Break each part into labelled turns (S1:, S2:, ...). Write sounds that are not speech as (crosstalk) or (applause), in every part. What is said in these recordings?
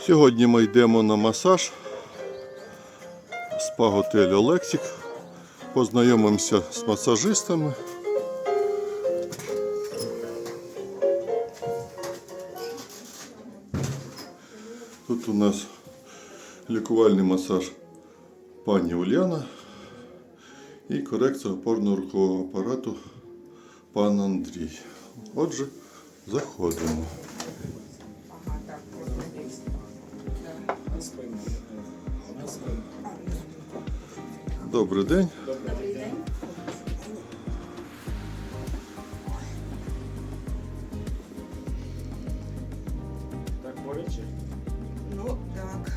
S1: Сьогодні ми йдемо на масаж спа-готель Олексік. Познайомимося з масажистами. Тут у нас лікувальний масаж пані Уляна і корекція опорно-рухового апарату пан Андрій. Отже, заходимо. Добрий день.
S2: Так боляче?
S3: Ну, так.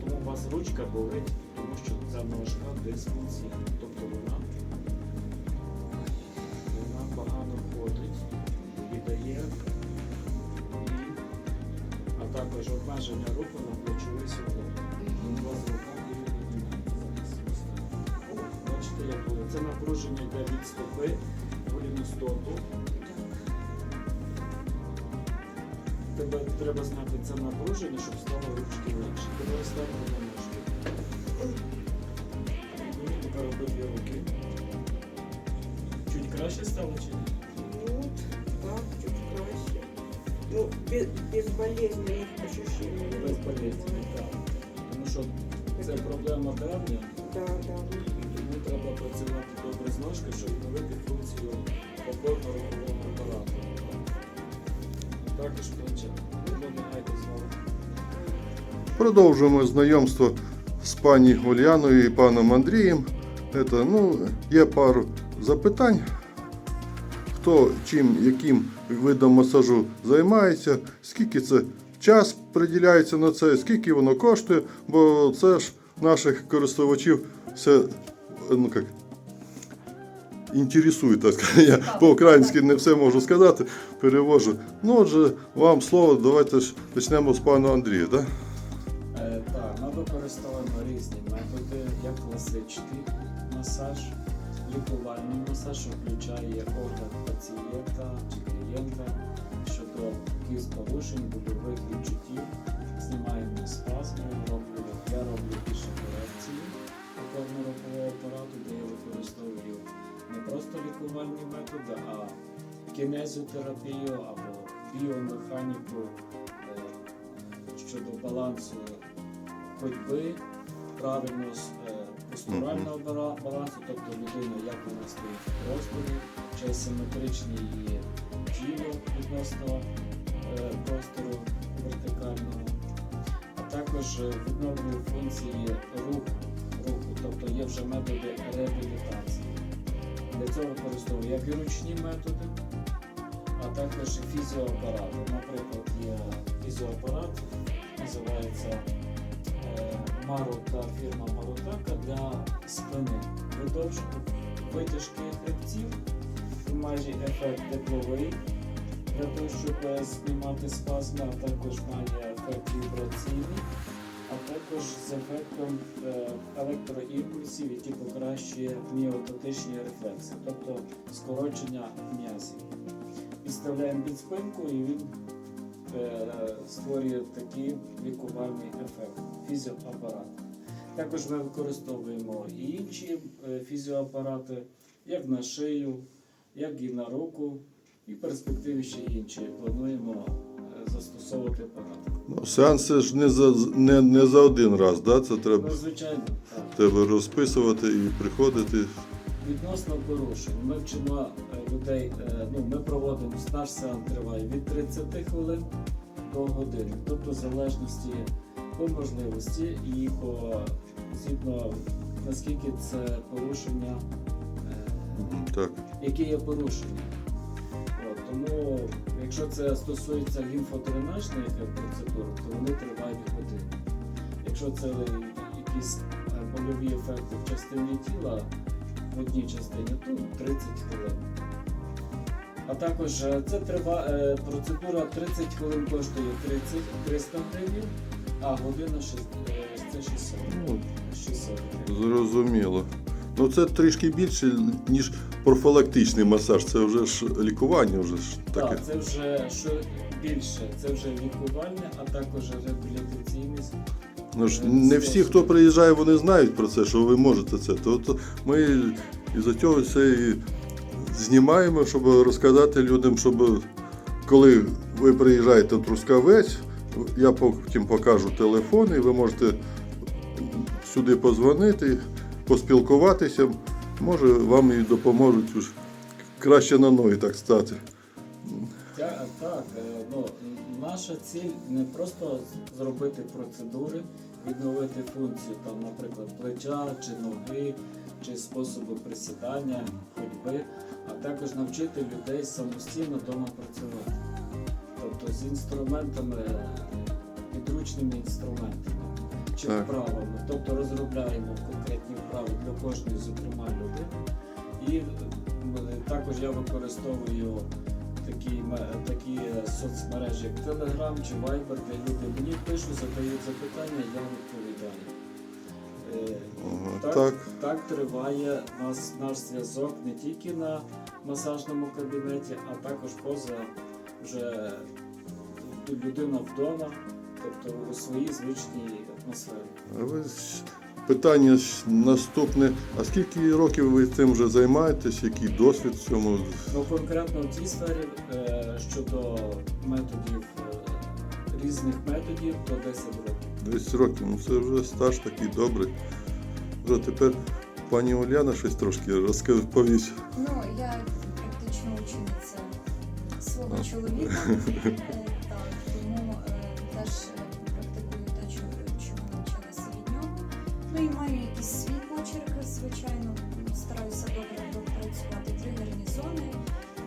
S2: Тому у вас ручка болить, тому що ця ножка дисфункція. Тобто вона, вона погано ходить, віддає, і, а також обмеження руху на плечовий суглоб. напруження йде від стопи, голіностопу. Тебе треба знати це напруження, щоб стало ручки легше. Тебе ставимо на ножки. Ну, тепер обидві руки. Чуть краще стало чи ні?
S3: Ну, так, чуть краще. Ну, без, безболезненных ощущений.
S2: Без болезні, так. Тому що це проблема давня,
S3: Да, да.
S2: Треба працювати добре з ножки, щоб відновити функцію опорно-рухового апарату. Також знову.
S1: Продовжуємо знайомство з пані Ульяною і паном Андрієм. Это, ну, є пару запитань. Хто чим, яким видом масажу займається, скільки це час приділяється на це, скільки воно коштує, бо це ж наших користувачів все ну, як, інтересує, так. (laughs) Я по-українськи не все можу сказати, перевожу. Ну, отже, вам слово, давайте ж почнемо з пана Андрія. Да?
S2: Е, Так, ми використовуємо різні методи, як класичний масаж, лікувальний масаж, включає огляд пацієнта чи клієнта щодо якихось порушень, больових відчуттів, знімаємо спазми, роблю, я роблю більше корекції опорно-рухового апарату, де я використовую не просто лікувальні методи, а кінезіотерапію або біомеханіку е, щодо балансу ходьби, правильно е, постурального балансу, тобто людина, як вона стоїть в просторі, чи симетричне її тіло відносно е, простору вертикального, а також відновлює функції руху, тобто є вже методи реабілітації. Для цього використовую як і ручні методи, а також і фізіоапарати. Наприклад, є фізіоапарат, називається е, Марута, фірма Марутака для спини. Витяжки хребців майже ефект тепловий для того, щоб е, знімати спазми, а також має ефект вібраційний, а також з ефектом е, електроімпульсів, які покращує міототичні рефлекси, тобто скорочення м'язів. Підставляємо під спинку і він е, створює такий лікувальний ефект фізіоапарат. Також ми використовуємо і інші е, фізіоапарати, як на шию, як і на руку, і в перспективі ще інші. Плануємо е, застосовувати апарат.
S1: Ну, сеанси ж не за, не, не за один раз, да? це треба,
S2: Ну, звичайно, так.
S1: треба розписувати і приходити.
S2: Відносно порушень. Ми вчимо е, людей, е, ну, ми проводимо наш сеанс триває від 30 хвилин до години, тобто в залежності по можливості і по згідно наскільки це порушення, е,
S1: Так.
S2: які є порушення. От, тому, якщо це стосується лімфодренажних е, процедур, то вони тривають годину. Якщо це якісь е, больові ефекти в частині тіла, в одній частині, то 30 хвилин. А також е, це трива, е, процедура 30 хвилин коштує 30, 300 гривень, а година шест- е, це 600,
S1: Ну,
S2: 600 гривень.
S1: зрозуміло. Ну це трішки більше, ніж профілактичний масаж. Це вже ж лікування, вже ж таке.
S2: Так, це вже що більше, це вже лікувальне, а також реабілітаційне.
S1: Ну ж не всі, хто приїжджає, вони знають про це, що ви можете це. То, то ми із-за цього це і знімаємо, щоб розказати людям, щоб коли ви приїжджаєте в Трускавець, я потім покажу телефон, і ви можете сюди позвонити, поспілкуватися. Може, вам і допоможуть уж краще на ноги так стати.
S2: Так, е, ну, наша ціль не просто зробити процедури, відновити функцію, там, наприклад, плеча чи ноги, чи способи присідання, ходьби, а також навчити людей самостійно вдома працювати. Тобто з інструментами, підручними інструментами чи
S1: Так.
S2: вправами. Тобто розробляємо конкретні вправи для кожної, зокрема, людини. І е, також я використовую такі, такі соцмережі, як Telegram чи Viber, де люди мені пишуть, задають запитання, я відповідаю. Е,
S1: Ага,
S2: Так,
S1: так.
S2: так триває нас, наш зв'язок не тільки на масажному кабінеті, а також поза вже людина вдома, тобто у своїй звичній атмосфері.
S1: А ви ж- питання ж наступне. А скільки років ви цим вже займаєтесь? Який досвід в цьому?
S2: Ну конкретно в цій сфері е, щодо методів е, різних методів, то 10 років.
S1: 10 років. Ну це вже стаж такий добрий. Вже тепер пані Уляна щось трошки розповість.
S4: Ну, я практично учениця свого
S1: А.
S4: чоловіка. Е, (laughs) маю якийсь свій почерк, звичайно. Стараюся добре пропрацювати тригерні зони,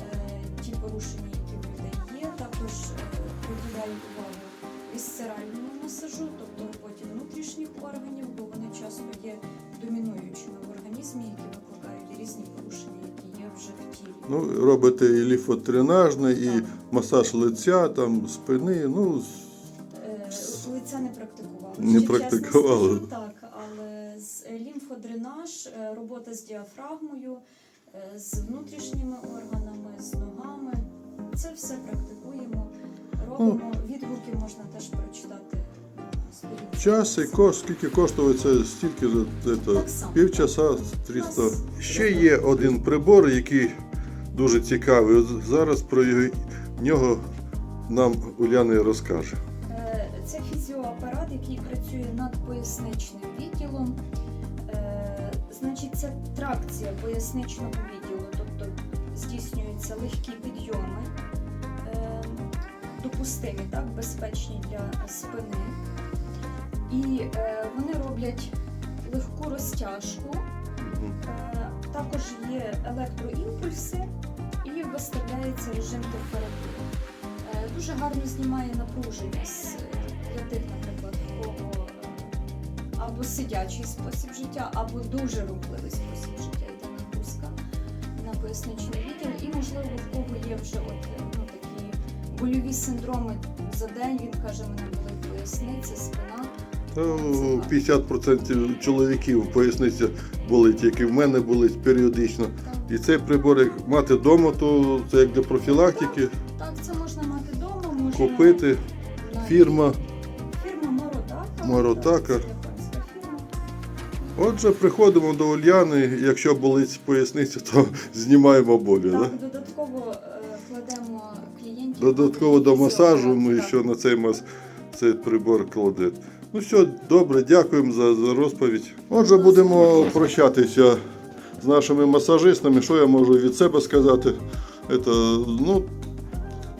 S4: е, ті порушення, які в людей є. Також е, приділяю увагу вісцеральному масажу, тобто роботі внутрішніх органів, бо вони часто є домінуючими в організмі, які викликають різні порушення, які є вже в тілі.
S1: Ну, робите і ліфотренажне, і
S4: Так.
S1: масаж лиця, там, спини. Ну,
S4: Е, Лиця не практикувала.
S1: Не
S4: скажу, Так, лімфодренаж, е, робота з діафрагмою, е, з внутрішніми органами, з ногами. Це все практикуємо. Робимо. Відгуки можна теж прочитати
S1: час і кошт, скільки коштує це стільки це, півчаса 300. Ще є один прибор, який дуже цікавий. От Зараз про нього нам Уляна розкаже.
S4: Е, Це фізіоапарат, який працює над поясничним відділом. Е, Значить, це тракція поясничного відділу, тобто здійснюються легкі підйоми, е, допустимі, так, безпечні для спини. І е, вони роблять легку розтяжку. Також є електроімпульси і виставляється режим температури. Дуже гарно знімає напруження з е, для тих, наприклад, кого або сидячий спосіб життя, або дуже рухливий спосіб життя йде нагрузка на поясничний відділ. І можливо в кого є вже от е, ну, такі больові синдроми за день. Він каже, мене болить поясниця, спина.
S1: Та, 50% чоловіків поясниця болить, як і в мене болить періодично.
S4: Так,
S1: І цей прибор, як мати вдома, то це як для профілактики.
S4: так, це можна мати вдома, можна
S1: Купити фірма.
S4: Фірма Моротака.
S1: Моротака. Отже, приходимо до Ульяни, якщо болить поясниця, то (laughs) знімаємо болі. Да?
S4: Додатково е, кладемо клієнтів.
S1: Додатково до масажу ми
S4: Так.
S1: ще на цей мас цей прибор кладе. Ну все, добре, дякуємо за, за розповідь. Отже, будемо прощатися з нашими масажистами. Що я можу від себе сказати? Это, ну,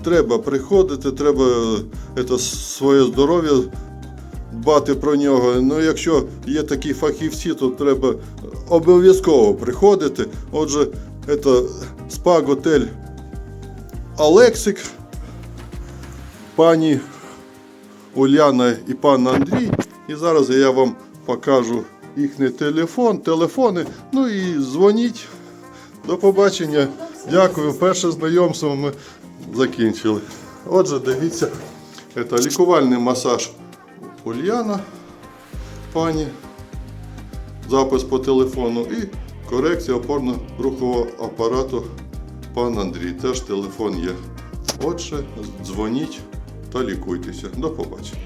S1: треба приходити, треба это, своє здоров'я дбати про нього. Ну, якщо є такі фахівці, то треба обов'язково приходити. Отже, це спа-готель Алексик, пані Уляна і пан Андрій. І зараз я вам покажу їхній телефон, телефони. Ну і дзвоніть. До побачення. Дякую. Перше знайомство ми закінчили. Отже, дивіться, це лікувальний масаж Ульяна, пані. Запис по телефону. І корекція опорно-рухового апарату пан Андрій. Теж телефон є. Отже, дзвоніть та лікуйтеся. До побачення.